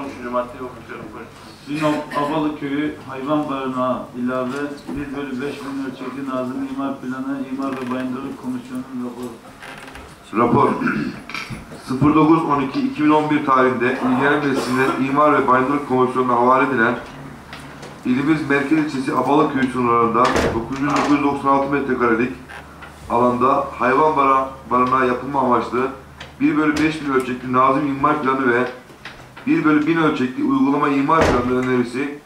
13. maddeyi okutuyorum. Sinop Abalı Köyü hayvan barınağı ilave 1 bölü 5 bin ölçekli Nazım İmar Planı İmar ve Bayındırlık Komisyonu'nun raporu. Rapor 09.12.2011 tarihinde İlgilenen Belediyesi'ne İmar ve Bayındırlık Komisyonu'na havale edilen ilimiz merkez ilçesi Abalıköy sınırlarında 9996 metrekarelik alanda hayvan barınağı yapılma amaçlı 1 bölü 5 bin ölçekli Nazım İmar Planı ve 1 bölü 1000 ölçekli uygulama imar planı önerisi,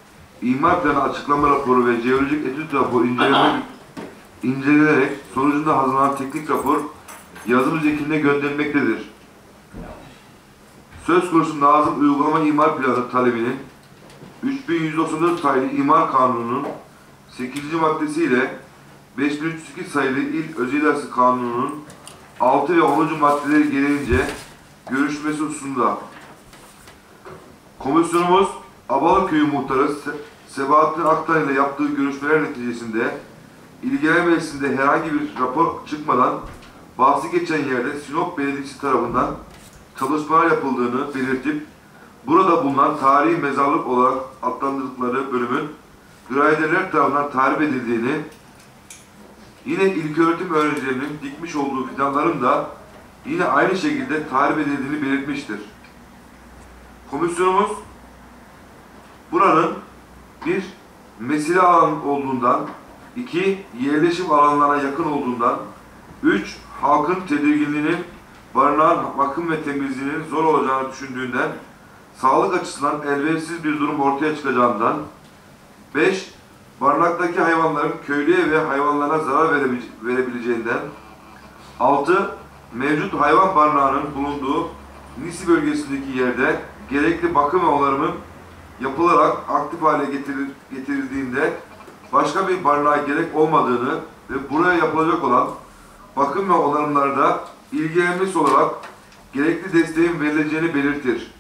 imar planı açıklama raporu ve jeolojik etüt raporu inceleme, incelenerek sonucunda hazırlanan teknik rapor yazılı şeklinde gönderilmektedir. Söz konusu Nazım Uygulama İmar Planı talebinin 3194 sayılı İmar Kanunu'nun 8. maddesiyle 5302 sayılı İl Özel İdaresi Kanunu'nun 6 ve 10. maddeleri gereğince görüşmesi hususunda Komisyonumuz Abalı Köyü Muhtarı Se- Sebahattin Aktan ile yaptığı görüşmeler neticesinde ilgilenen meclisinde herhangi bir rapor çıkmadan bahsi geçen yerde Sinop Belediyesi tarafından çalışmalar yapıldığını belirtip burada bulunan tarihi mezarlık olarak adlandırdıkları bölümün gradeler tarafından tahrip edildiğini yine ilköğretim öğrencilerinin dikmiş olduğu fidanların da yine aynı şekilde tahrip edildiğini belirtmiştir. Komisyonumuz buranın bir mesire alan olduğundan, iki yerleşim alanlarına yakın olduğundan, üç halkın tedirginliğinin barınağın bakım ve temizliğinin zor olacağını düşündüğünden, sağlık açısından elverişsiz bir durum ortaya çıkacağından, beş barınaktaki hayvanların köylüye ve hayvanlara zarar verebileceğinden, altı mevcut hayvan barınağının bulunduğu Nisi bölgesindeki yerde gerekli bakım ve onarımın yapılarak aktif hale getirir, getirildiğinde başka bir barınağa gerek olmadığını ve buraya yapılacak olan bakım ve onarımlarda ilgilenmesi olarak gerekli desteğin verileceğini belirtir.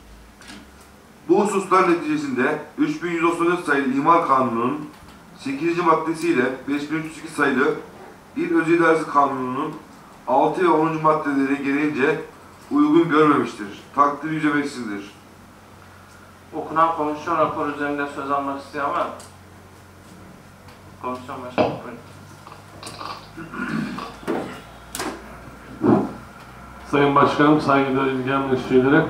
Bu hususlar neticesinde 3134 sayılı İmar Kanunu'nun 8. maddesiyle 5302 sayılı İl Özel İdaresi Kanunu'nun 6 ve 10. maddeleri gereğince uygun görmemiştir. Takdir yüce meclisindir. Okunan komisyon raporu üzerinde söz almak isteyen var? Komisyon başkanı. Sayın Başkanım, saygıdeğer ilgilenmiş üyeleri,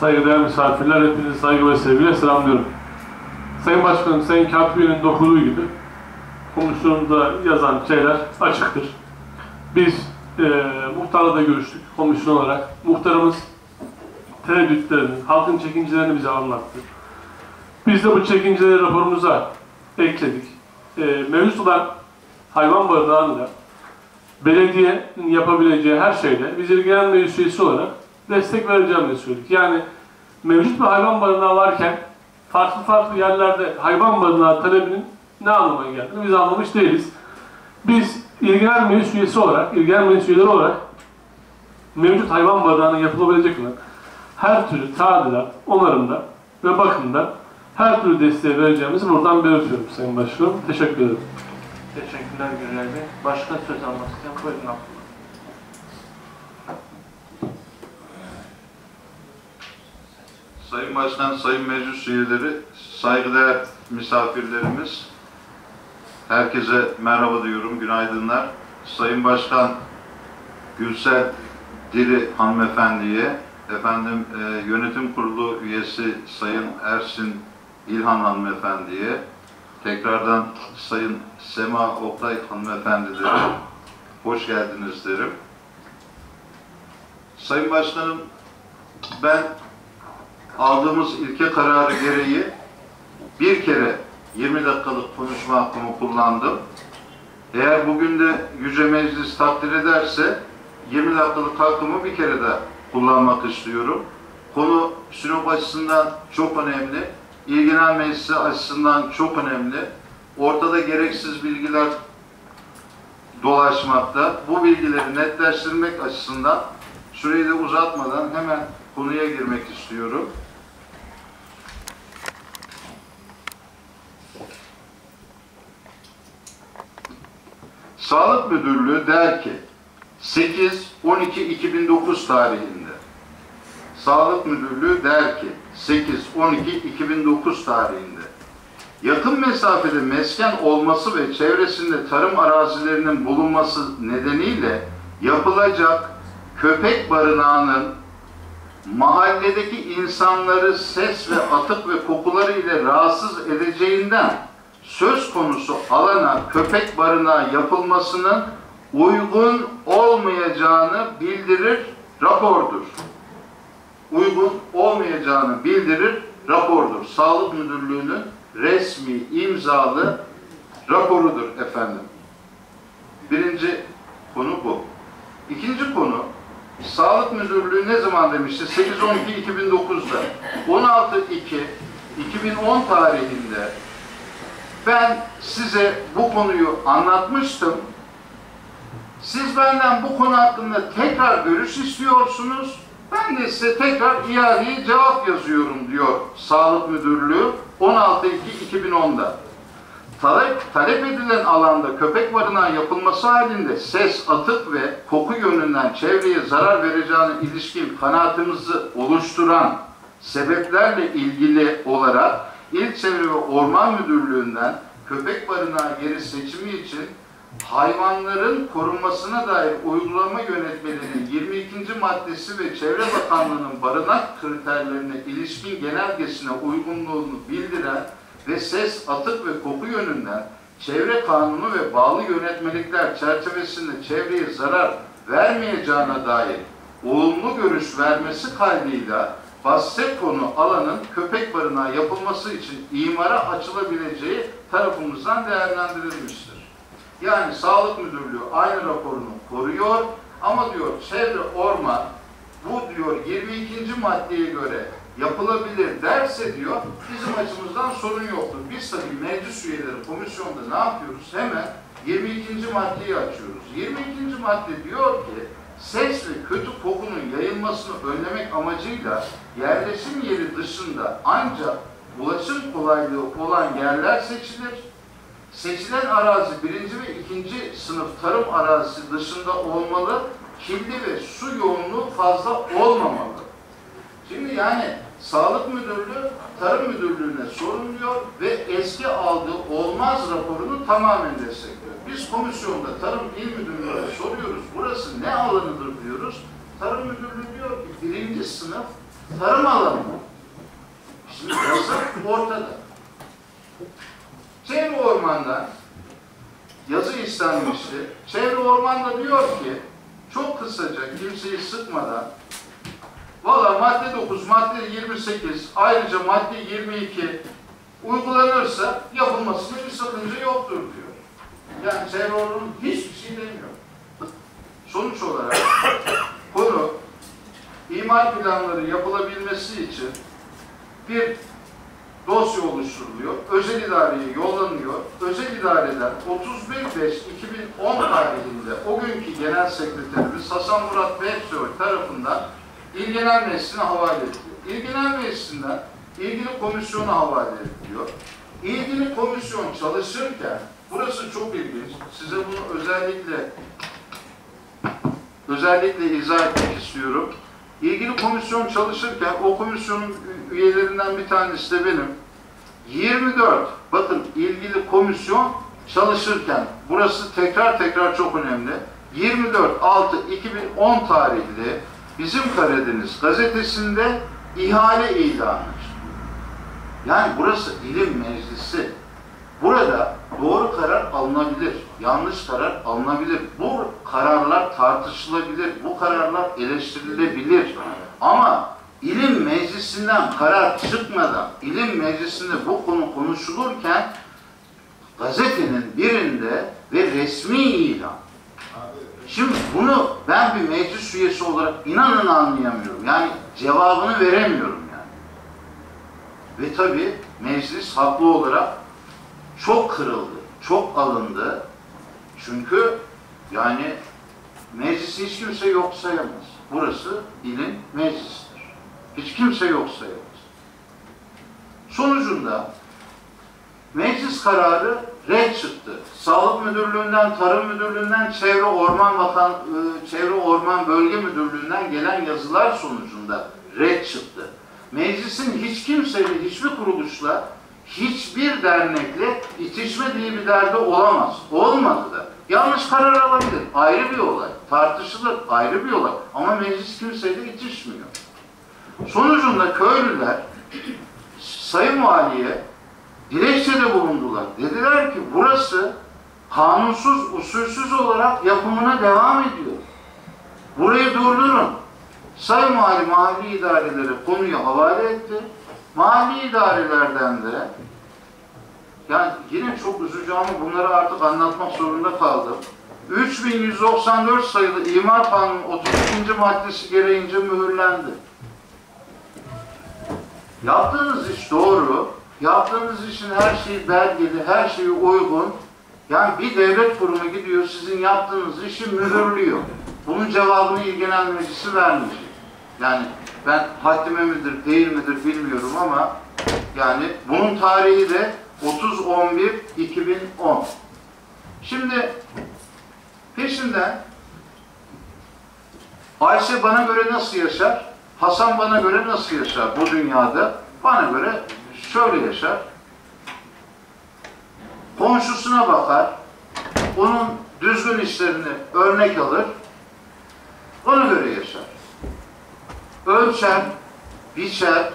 saygıdeğer misafirler, hepinizi saygı ve sevgiyle selamlıyorum. Sayın Başkanım, Sayın Katibi'nin dokuduğu gibi komisyonda yazan şeyler açıktır. Biz e, muhtarla da görüştük komisyon olarak. Muhtarımız tereddütlerini, halkın çekincelerini bize anlattı. Biz de bu çekinceleri raporumuza ekledik. E, mevcut olan hayvan barınağında belediyenin yapabileceği her şeyle biz ilgilenen meclis üyesi olarak destek vereceğimizi söyledik. Yani mevcut bir hayvan barınağı varken farklı farklı yerlerde hayvan barınağı talebinin ne anlama geldiğini biz anlamış değiliz. Biz ilgilenen meclis üyesi olarak, ilgilenen meclis üyeleri olarak mevcut hayvan barınağının yapılabilecek olan her türlü tadilat, onarımda ve bakımda her türlü desteği vereceğimizi buradan belirtiyorum Sayın Başkanım. Teşekkür ederim. Teşekkürler Gürel Bey. Başka söz almak isteyen buyurun Abdullah. Sayın Başkan, Sayın Meclis üyeleri, saygıdeğer misafirlerimiz, herkese merhaba diyorum, günaydınlar. Sayın Başkan Gülsel Diri hanımefendiye, efendim e, yönetim kurulu üyesi Sayın Ersin İlhan hanımefendiye, tekrardan Sayın Sema Oktay hanımefendilere hoş geldiniz derim. Sayın Başkanım, ben aldığımız ilke kararı gereği bir kere 20 dakikalık konuşma hakkımı kullandım. Eğer bugün de Yüce Meclis takdir ederse 20 dakikalık hakkımı bir kere de kullanmak istiyorum. Konu Sinop açısından çok önemli. İlgilenen meclisi açısından çok önemli. Ortada gereksiz bilgiler dolaşmakta. Bu bilgileri netleştirmek açısından süreyi de uzatmadan hemen konuya girmek istiyorum. Sağlık Müdürlüğü der ki 8-12-2009 tarihinde Sağlık Müdürlüğü der ki 8-12-2009 tarihinde yakın mesafede mesken olması ve çevresinde tarım arazilerinin bulunması nedeniyle yapılacak köpek barınağının mahalledeki insanları ses ve atık ve kokuları ile rahatsız edeceğinden söz konusu alana köpek barınağı yapılmasının uygun olmayacağını bildirir rapordur. Uygun olmayacağını bildirir rapordur. Sağlık Müdürlüğü'nün resmi imzalı raporudur efendim. Birinci konu bu. İkinci konu Sağlık Müdürlüğü ne zaman demişti? 8-12-2009'da. 16-2-2010 tarihinde ben size bu konuyu anlatmıştım. Siz benden bu konu hakkında tekrar görüş istiyorsunuz. Ben de size tekrar iadeye cevap yazıyorum diyor Sağlık Müdürlüğü 16-2-2010'da. Talep, talep edilen alanda köpek barınağı yapılması halinde ses, atık ve koku yönünden çevreye zarar vereceğine ilişkin kanaatimizi oluşturan sebeplerle ilgili olarak İl Çevre ve Orman Müdürlüğü'nden köpek barınağı yeri seçimi için hayvanların korunmasına dair uygulama yönetmeliğinin 22. maddesi ve Çevre Bakanlığı'nın barınak kriterlerine ilişkin genelgesine uygunluğunu bildiren ve ses, atık ve koku yönünden çevre kanunu ve bağlı yönetmelikler çerçevesinde çevreye zarar vermeyeceğine dair olumlu görüş vermesi kaydıyla bahset konu alanın köpek barınağı yapılması için imara açılabileceği tarafımızdan değerlendirilmiştir. Yani Sağlık Müdürlüğü aynı raporunu koruyor ama diyor çevre orman bu diyor 22. maddeye göre yapılabilir derse diyor bizim açımızdan sorun yoktur. Biz tabii meclis üyeleri komisyonda ne yapıyoruz? Hemen 22. maddeyi açıyoruz. 22. madde diyor ki ses ve kötü kokunun yayılmasını önlemek amacıyla yerleşim yeri dışında ancak ulaşım kolaylığı olan yerler seçilir. Seçilen arazi birinci ve ikinci sınıf tarım arazisi dışında olmalı, kirli ve su yoğunluğu fazla olmamalı. Şimdi yani Sağlık Müdürlüğü Tarım Müdürlüğü'ne sorumluyor ve eski aldığı olmaz raporunu tamamen destekliyor. Biz komisyonda Tarım İl Müdürlüğü'ne soruyoruz. Burası ne alanıdır diyoruz. Tarım Müdürlüğü diyor ki birinci sınıf tarım alanı. Şimdi ortada. Çevre Orman'dan yazı istenmişti. Çevre Orman'da diyor ki çok kısaca kimseyi sıkmadan Valla madde 9, madde 28, ayrıca madde 22 uygulanırsa yapılmasında bir sakınca yoktur diyor. Yani çevre ormanı hiçbir şey demiyor. Sonuç olarak konu imar planları yapılabilmesi için bir dosya oluşturuluyor. Özel idareye yollanıyor. Özel idareden 31.5.2010 tarihinde o günkü genel sekreterimiz Hasan Murat Beysoy tarafından İl Meclisi'ne havale ediliyor. İl Meclisi'nden ilgili komisyona havale ediliyor. İlgili komisyon çalışırken, burası çok ilginç, size bunu özellikle özellikle izah etmek istiyorum. İlgili komisyon çalışırken, o komisyonun üyelerinden bir tanesi de benim. 24, bakın ilgili komisyon çalışırken, burası tekrar tekrar çok önemli. 24-6-2010 tarihli Bizim Karadeniz gazetesinde ihale ilanı. Yani burası ilim meclisi. Burada doğru karar alınabilir, yanlış karar alınabilir. Bu kararlar tartışılabilir, bu kararlar eleştirilebilir. Ama ilim meclisinden karar çıkmadan, ilim meclisinde bu konu konuşulurken gazetenin birinde ve resmi ilan Şimdi bunu ben bir meclis üyesi olarak inanın anlayamıyorum. Yani cevabını veremiyorum yani. Ve tabii meclis haklı olarak çok kırıldı, çok alındı. Çünkü yani meclisi hiç kimse yok sayamaz. Burası ilin meclisidir. Hiç kimse yok sayamaz. Sonucunda meclis kararı red çıktı. Sağlık Müdürlüğü'nden, Tarım Müdürlüğü'nden, Çevre Orman Bakan, Çevre Orman Bölge Müdürlüğü'nden gelen yazılar sonucunda red çıktı. Meclisin hiç kimseyle, hiçbir kuruluşla, hiçbir dernekle itişme diye bir derdi olamaz. Olmadı da. Yanlış karar alabilir. Ayrı bir olay. Tartışılır. Ayrı bir olay. Ama meclis kimseyle itişmiyor. Sonucunda köylüler Sayın Vali'ye dilekçede bulundular. Dediler ki burası kanunsuz, usulsüz olarak yapımına devam ediyor. Burayı durdurun. Sayın Vali mahalli idarelere konuyu havale etti. Mahalli idarelerden de yani yine çok üzücü bunları artık anlatmak zorunda kaldım. 3194 sayılı İmar Kanunu 32. maddesi gereğince mühürlendi. Yaptığınız iş doğru, yaptığınız işin her şeyi belgeli, her şeyi uygun. Yani bir devlet kurumu gidiyor sizin yaptığınız işi mühürlüyor. Bunun cevabını İl Genel Meclisi vermeyecek. Yani ben haddime midir değil midir bilmiyorum ama yani bunun tarihi de 30-11-2010. Şimdi peşinden Ayşe bana göre nasıl yaşar? Hasan bana göre nasıl yaşar bu dünyada? Bana göre şöyle yaşar. Komşusuna bakar, onun düzgün işlerini örnek alır, ona göre yaşar. Ölçer, biçer,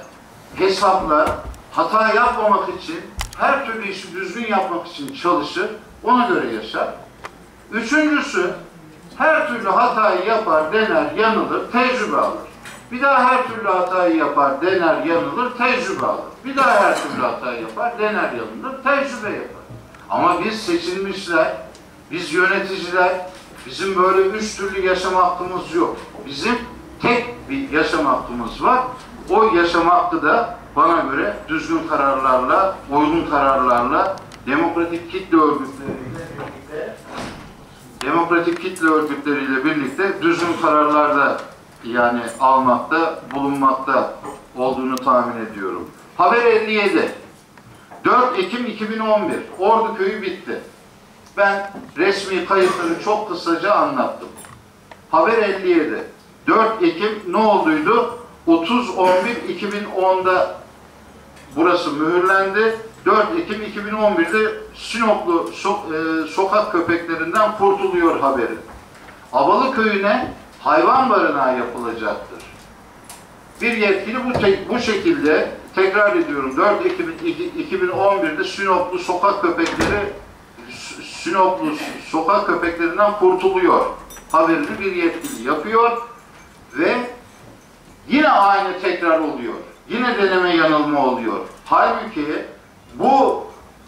hesaplar, hata yapmamak için, her türlü işi düzgün yapmak için çalışır, ona göre yaşar. Üçüncüsü, her türlü hatayı yapar, dener, yanılır, tecrübe alır. Bir daha her türlü hatayı yapar, dener, yanılır, tecrübe alır. Bir daha her türlü hatayı yapar, dener, yanılır, tecrübe yapar. Ama biz seçilmişler, biz yöneticiler, bizim böyle üç türlü yaşam hakkımız yok. Bizim tek bir yaşam hakkımız var. O yaşam hakkı da bana göre düzgün kararlarla, uygun kararlarla, demokratik kitle örgütleriyle birlikte demokratik kitle örgütleriyle birlikte düzgün kararlarda yani almakta, bulunmakta olduğunu tahmin ediyorum. Haber 57. 4 Ekim 2011. Ordu köyü bitti. Ben resmi kayıtları çok kısaca anlattım. Haber 57. 4 Ekim ne olduydu? 30-11-2010'da burası mühürlendi. 4 Ekim 2011'de Sinoplu so- e, sokak köpeklerinden kurtuluyor haberi. Abalı köyüne hayvan barınağı yapılacaktır. Bir yetkili bu, bu şekilde tekrar ediyorum 4 Ekim iki- 2011'de Sinoplu sokak köpekleri Sinoplu sokak köpeklerinden kurtuluyor. Haberini bir yetkili yapıyor ve yine aynı tekrar oluyor. Yine deneme yanılma oluyor. Halbuki bu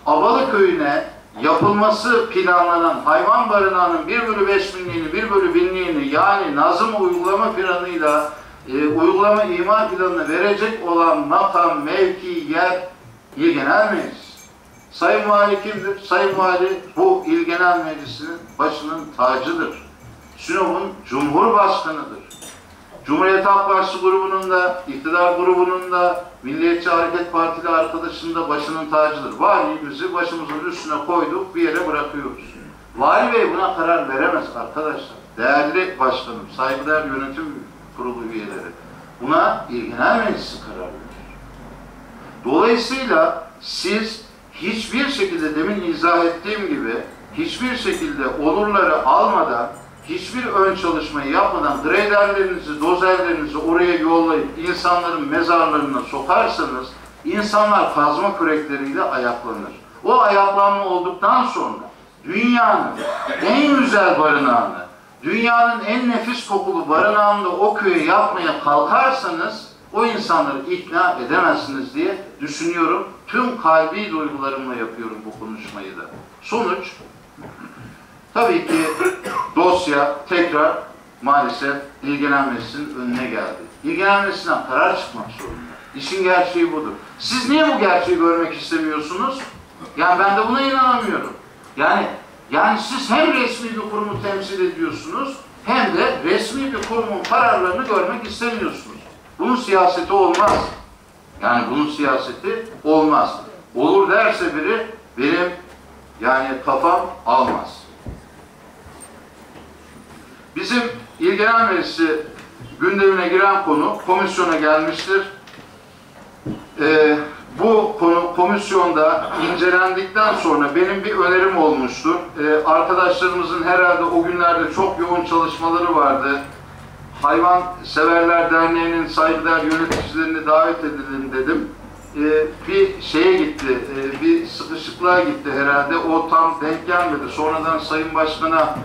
Abalı köyüne yapılması planlanan hayvan barınağının 1 bölü 5 binliğini, 1 bölü binliğini yani nazım uygulama planıyla e, uygulama imar planını verecek olan makam, mevki, yer İl Genel Meclis. Sayın Vali kimdir? Sayın Vali bu İl Genel Meclisi'nin başının tacıdır. Sinop'un Cumhurbaşkanıdır. Cumhuriyet Halk Partisi grubunun da, iktidar grubunun da, Milliyetçi Hareket Partili arkadaşının da başının tacıdır. Valimizi başımızın üstüne koyduk, bir yere bırakıyoruz. Vali Bey buna karar veremez arkadaşlar. Değerli başkanım, saygıdeğer yönetim kurulu üyeleri. Buna İl Genel Meclisi karar verir. Dolayısıyla siz hiçbir şekilde demin izah ettiğim gibi hiçbir şekilde olurları almadan hiçbir ön çalışmayı yapmadan graderlerinizi, dozerlerinizi oraya yollayıp insanların mezarlarına sokarsanız insanlar kazma kürekleriyle ayaklanır. O ayaklanma olduktan sonra dünyanın en güzel barınağını, dünyanın en nefis kokulu barınağını o köye yapmaya kalkarsanız o insanları ikna edemezsiniz diye düşünüyorum. Tüm kalbi duygularımla yapıyorum bu konuşmayı da. Sonuç Tabii ki dosya tekrar maalesef İl Genel Meclisi'nin önüne geldi. İl Genel Meclisi'nden karar çıkmak zorunda. İşin gerçeği budur. Siz niye bu gerçeği görmek istemiyorsunuz? Yani ben de buna inanamıyorum. Yani yani siz hem resmi bir kurumu temsil ediyorsunuz hem de resmi bir kurumun kararlarını görmek istemiyorsunuz. Bunun siyaseti olmaz. Yani bunun siyaseti olmaz. Olur derse biri benim yani kafam almaz. Bizim İl Genel Meclisi gündemine giren konu komisyona gelmiştir. Ee, bu konu komisyonda incelendikten sonra benim bir önerim olmuştur. Ee, arkadaşlarımızın herhalde o günlerde çok yoğun çalışmaları vardı. Hayvan Severler Derneği'nin saygıdeğer yöneticilerini davet edelim dedim. Ee, bir şeye gitti, e, bir sıkışıklığa gitti herhalde. O tam denk gelmedi. Sonradan Sayın Başkan'a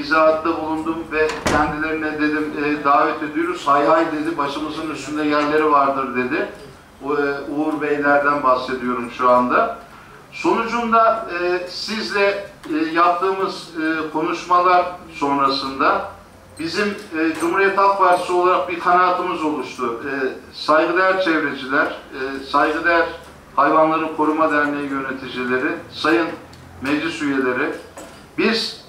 izahatta bulundum ve kendilerine dedim e, davet ediyoruz. Hay hay dedi, başımızın üstünde yerleri vardır dedi. E, Uğur Beylerden bahsediyorum şu anda. Sonucunda e, sizle e, yaptığımız e, konuşmalar sonrasında bizim e, Cumhuriyet Halk Partisi olarak bir kanaatimiz oluştu. E, saygıdeğer çevreciler, e, saygıdeğer Hayvanları Koruma Derneği yöneticileri, sayın meclis üyeleri, biz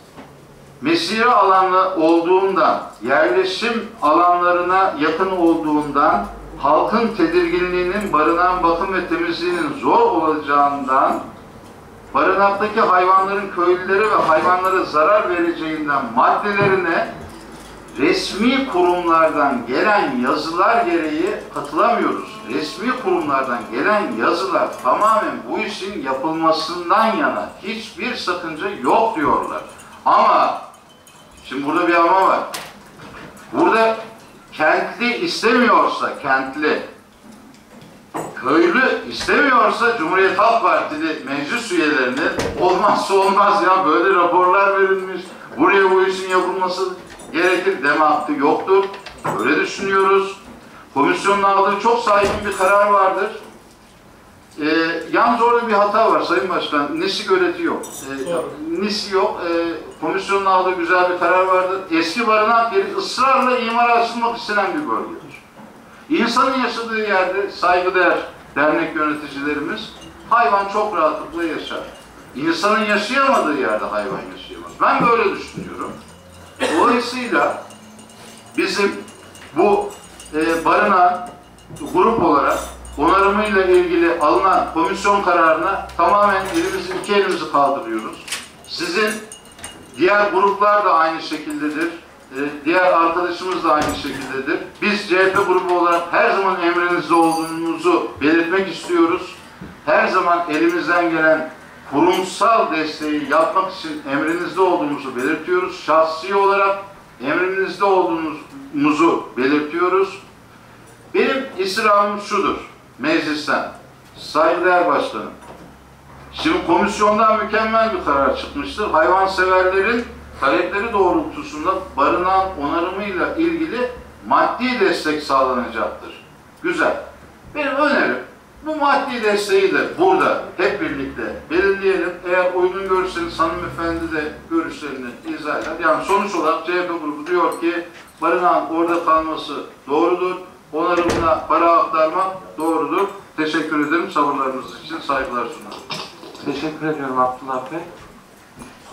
mesire alanı olduğundan, yerleşim alanlarına yakın olduğundan, halkın tedirginliğinin barınan bakım ve temizliğinin zor olacağından, barınaktaki hayvanların köylülere ve hayvanlara zarar vereceğinden maddelerine resmi kurumlardan gelen yazılar gereği katılamıyoruz. Resmi kurumlardan gelen yazılar tamamen bu işin yapılmasından yana hiçbir sakınca yok diyorlar. Ama şimdi burada bir ama var. Burada kentli istemiyorsa kentli köylü istemiyorsa Cumhuriyet Halk Partili meclis üyelerinin olmazsa olmaz ya böyle raporlar verilmiş. Buraya bu işin yapılması gerekir deme hakkı yoktur. Öyle düşünüyoruz. Komisyonun aldığı çok saygın bir karar vardır. Ee, yalnız orada bir hata var Sayın Başkan. NİSİ göreti yok. Ee, NİSİ yok. Ee, komisyonun aldığı güzel bir karar vardır. Eski barınak yeri ısrarla imara açılmak istenen bir bölgedir. İnsanın yaşadığı yerde saygıdeğer dernek yöneticilerimiz hayvan çok rahatlıkla yaşar. İnsanın yaşayamadığı yerde hayvan yaşayamaz. Ben böyle düşünüyorum. Dolayısıyla bizim bu e, barınağın grup olarak onarımıyla ilgili alınan komisyon kararına tamamen elimizi iki elimizi kaldırıyoruz. Sizin diğer gruplar da aynı şekildedir. Ee, diğer arkadaşımız da aynı şekildedir. Biz CHP grubu olarak her zaman emrinizde olduğumuzu belirtmek istiyoruz. Her zaman elimizden gelen kurumsal desteği yapmak için emrinizde olduğumuzu belirtiyoruz. Şahsi olarak emrinizde olduğumuzu belirtiyoruz. Benim istirhamım şudur meclisten. Saygıdeğer Başkanım. Şimdi komisyondan mükemmel bir karar çıkmıştır. Hayvanseverlerin talepleri doğrultusunda barınan onarımıyla ilgili maddi destek sağlanacaktır. Güzel. Benim önerim bu maddi desteği de burada hep birlikte belirleyelim. Eğer uygun görürseniz hanımefendi de görüşlerini izah eder. Yani sonuç olarak CHP grubu diyor ki barınağın orada kalması doğrudur. Onarımına para aktarmak doğrudur. Teşekkür ederim. Sabırlarınız için saygılar sunarım. Teşekkür ediyorum Abdullah Bey.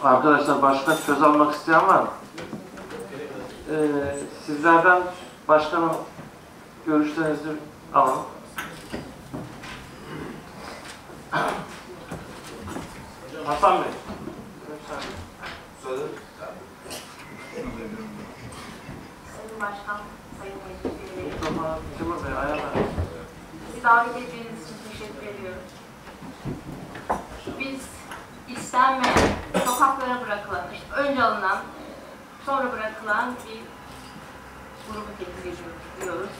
Arkadaşlar başka söz almak isteyen var mı? Ee, sizlerden başkanım görüşlerinizi alalım. Hasan Bey. Sayın Başkan, Sayın Meclis Üyeleri, Timur Bey ayarlar. bizi davet ettiğiniz için teşekkür ediyorum. Biz istenmeyen, sokaklara bırakılan, işte önce alınan, sonra bırakılan bir grubu temsil ediyoruz diyoruz.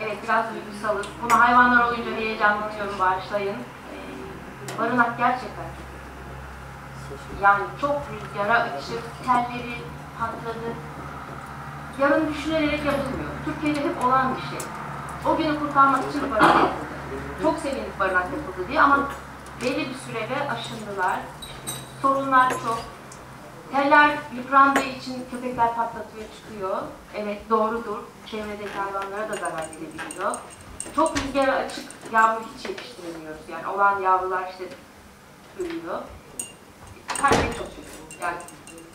Evet biraz duygusalız. Bunu hayvanlar olunca heyecanlanıyorum bağışlayın. Ee, barınak gerçekten. Yani çok rüzgara açık, telleri patladı. Yarın düşünülerek yapılmıyor. Türkiye'de hep olan bir şey. O günü kurtarmak için barınak yapıldı. Çok sevindik barınak yapıldı diye ama belli bir sürede aşındılar. Sorunlar çok. Teller yıprandığı için köpekler patlatıyor çıkıyor. Evet doğrudur. Çevredeki hayvanlara da zarar verebiliyor. Çok rüzgara açık yavru hiç yetiştiremiyoruz. Yani olan yavrular işte ölüyor. Her şey çok kötü. Yani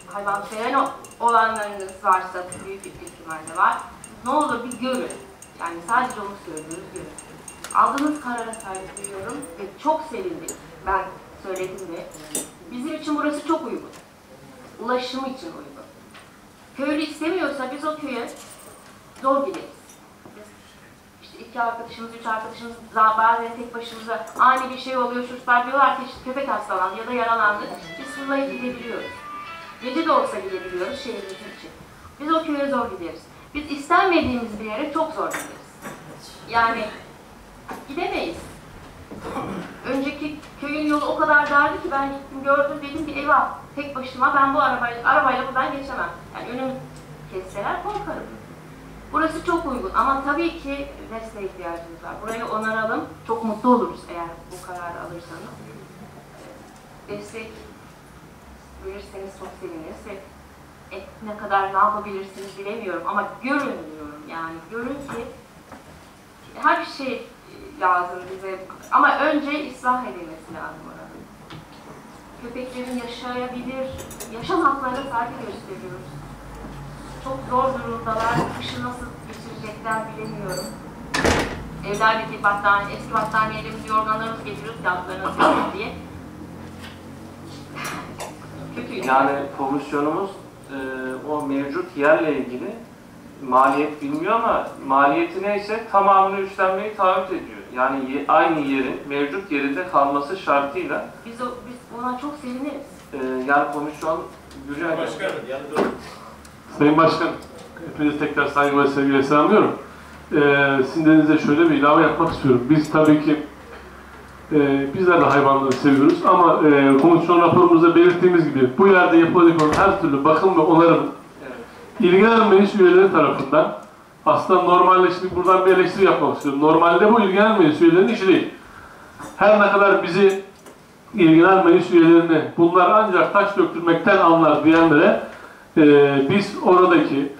hayvan seven olanlarınız varsa büyük bir ihtimalle var. Ne olur bir görün. Yani sadece onu söylüyoruz görün. Aldığınız karara saygı duyuyorum ve çok sevindim. Ben söyledim de. Bizim için burası çok uygun. Ulaşımı için uygun. Köylü istemiyorsa biz o köye zor gideriz. İşte iki arkadaşımız, üç arkadaşımız bazen tek başımıza ani bir şey oluyor. Çocuklar diyorlar ki işte köpek hastalandı ya da yaralandı. Biz fırlayıp gidebiliyoruz. Gece de olsa gidebiliyoruz şehrimizin için. Biz o köye zor gideriz. Biz istenmediğimiz bir yere çok zor gideriz. Yani gidemeyiz. Önceki köyün yolu o kadar dardı ki ben gittim gördüm dedim ki eyvah tek başıma ben bu arabayla, arabayla buradan geçemem. Yani önümü kesseler korkarım. Burası çok uygun ama tabii ki desteğe ihtiyacımız var. Burayı onaralım. Çok mutlu oluruz eğer bu kararı alırsanız. Destek verirseniz çok seviniriz ve et ne kadar ne yapabilirsiniz bilemiyorum ama görün diyorum yani. Görün ki her şey lazım bize ama önce ıslah edilmesi lazım oranın. Köpeklerin yaşayabilir, yaşam haklarına saygı gösteriyoruz. Çok zor durumdalar, kışı nasıl geçirecekler bilemiyorum. Evlerdeki battaniye, eski battaniyelerimizi, yorganlarımızı getiriyoruz, yatlarınızı yapın diye. Kötü Yani komisyonumuz e, o mevcut yerle ilgili maliyet bilmiyor ama maliyeti neyse tamamını üstlenmeyi taahhüt ediyor. Yani ye- aynı yerin mevcut yerinde kalması şartıyla Biz, o, biz ona çok seviniriz. e, yani komisyon Gülüyor. Sayın Başkan, hepinizi tekrar saygı ve sevgiyle selamlıyorum. Ee, sizin şöyle bir ilave yapmak istiyorum. Biz tabii ki e, bizler de hayvanları seviyoruz ama e, komisyon raporumuzda belirttiğimiz gibi bu yerde yapılacak olan her türlü bakım ve onarım Evet. ilgilenen meclis üyeleri tarafından aslında normalde şimdi buradan bir eleştiri yapmak istiyorum. Normalde bu ilgilenen meclis üyelerinin işi değil. Her ne kadar bizi meclis üyelerini bunlar ancak taş döktürmekten anlar diyenlere e, biz oradaki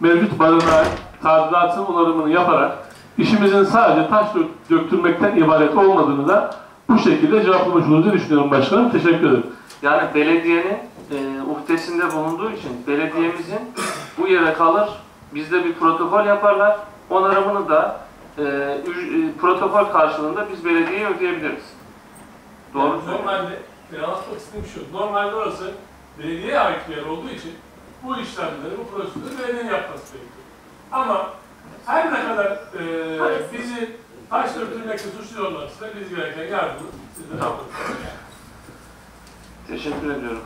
mevcut barınağı tadilatın onarımını yaparak işimizin sadece taş dök- döktürmekten ibaret olmadığını da bu şekilde cevaplamış olduğunu düşünüyorum başkanım. Teşekkür ederim. Yani belediyenin e, uhdesinde bulunduğu için belediyemizin bu yere kalır, bizde bir protokol yaparlar, onarımını da e, üc- e, protokol karşılığında biz belediyeye ödeyebiliriz. Doğru Yani söylüyorum. Normalde, yani anlatmak istediğim şu, normalde orası belediyeye ait bir yer olduğu için bu işlemleri, bu prosedürü belediyenin yapması gerekiyor. Ama her ne kadar e, bizi taş döktürmekle suçluyorlarsa biz gereken yardımı sizden alırız. Teşekkür ediyorum.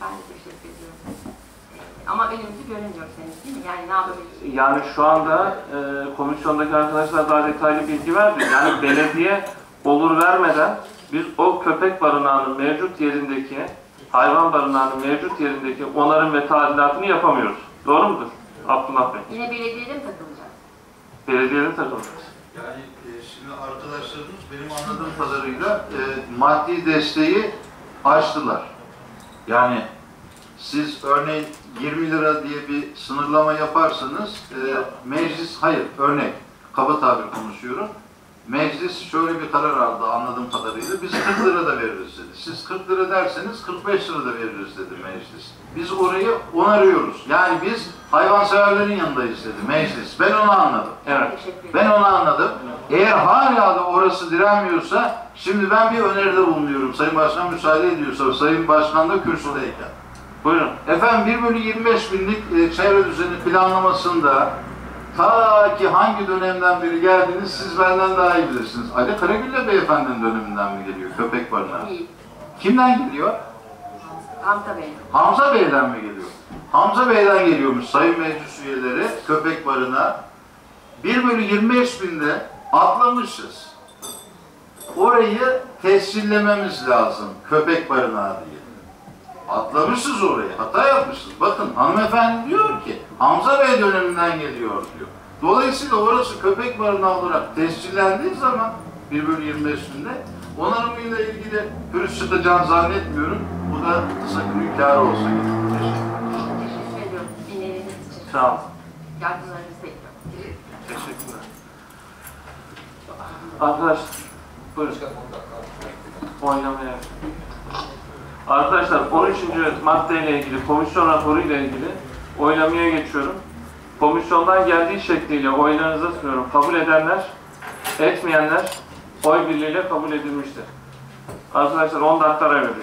Ben teşekkür ediyorum. Ama önümüzü göremiyorsunuz değil mi? Yani ne yapabiliriz? Yani şu anda e, komisyondaki arkadaşlar daha detaylı bilgi verdi. Yani belediye olur vermeden biz o köpek barınağının mevcut yerindeki, hayvan barınağının mevcut yerindeki onarım ve tadilatını yapamıyoruz. Doğru mudur Abdullah Bey? Yine belediyede mi takılacağız? Belediyede takılacağız. Yani e, şimdi arkadaşlarımız benim anladığım kadarıyla e, maddi desteği açtılar. Yani siz örneğin 20 lira diye bir sınırlama yaparsanız e, meclis, hayır örnek, kaba tabir konuşuyorum. Meclis şöyle bir karar aldı anladığım kadarıyla. Biz 40 lira da veririz dedi. Siz 40 lira derseniz 45 lira da veririz dedi meclis. Biz orayı onarıyoruz. Yani biz hayvanseverlerin yanındayız dedi meclis. Ben onu anladım. Evet. Teşekkür ederim. Ben onu anladım. Eğer hala da orası direnmiyorsa, şimdi ben bir öneride bulunuyorum. Sayın Başkan müsaade ediyorsa, Sayın Başkan da kürsüdeyken. Buyurun. Efendim 1 bölü 25 binlik e, çevre düzeni planlamasında ta ki hangi dönemden beri geldiniz siz benden daha iyi bilirsiniz. Ali Karagülle Beyefendinin döneminden mi geliyor köpek barınağı? Kimden geliyor? Hamza Bey. Hamza Bey'den mi geliyor? Hamza Bey'den geliyormuş sayın meclis üyeleri köpek barınağı. 1 bölü 25 binde atlamışız. Orayı tescillememiz lazım köpek barınağı diye. Atlamışız orayı, hata yapmışız. Bakın hanımefendi diyor ki Hamza Bey döneminden geliyor diyor. Dolayısıyla orası köpek barınağı olarak tescillendiği zaman 1 bölü 25 binde onarımıyla ilgili pürüz çıkacağını zannetmiyorum. Bu da sakın hünkârı olsa gerek. Teşekkür ederim. Teşekkür ediyorum. Dinlediğiniz için. Sağ olun. Yardımlarınızı bekliyorum. Teşekkürler. Arkadaşlar, buyurun. Oynamaya. Arkadaşlar 13. maddeyle ilgili, komisyon raporu ile ilgili oylamaya geçiyorum. Komisyondan geldiği şekliyle oylarınıza sunuyorum. Kabul edenler, etmeyenler oy birliğiyle kabul edilmiştir. Arkadaşlar 10 dakika ara veriyorum.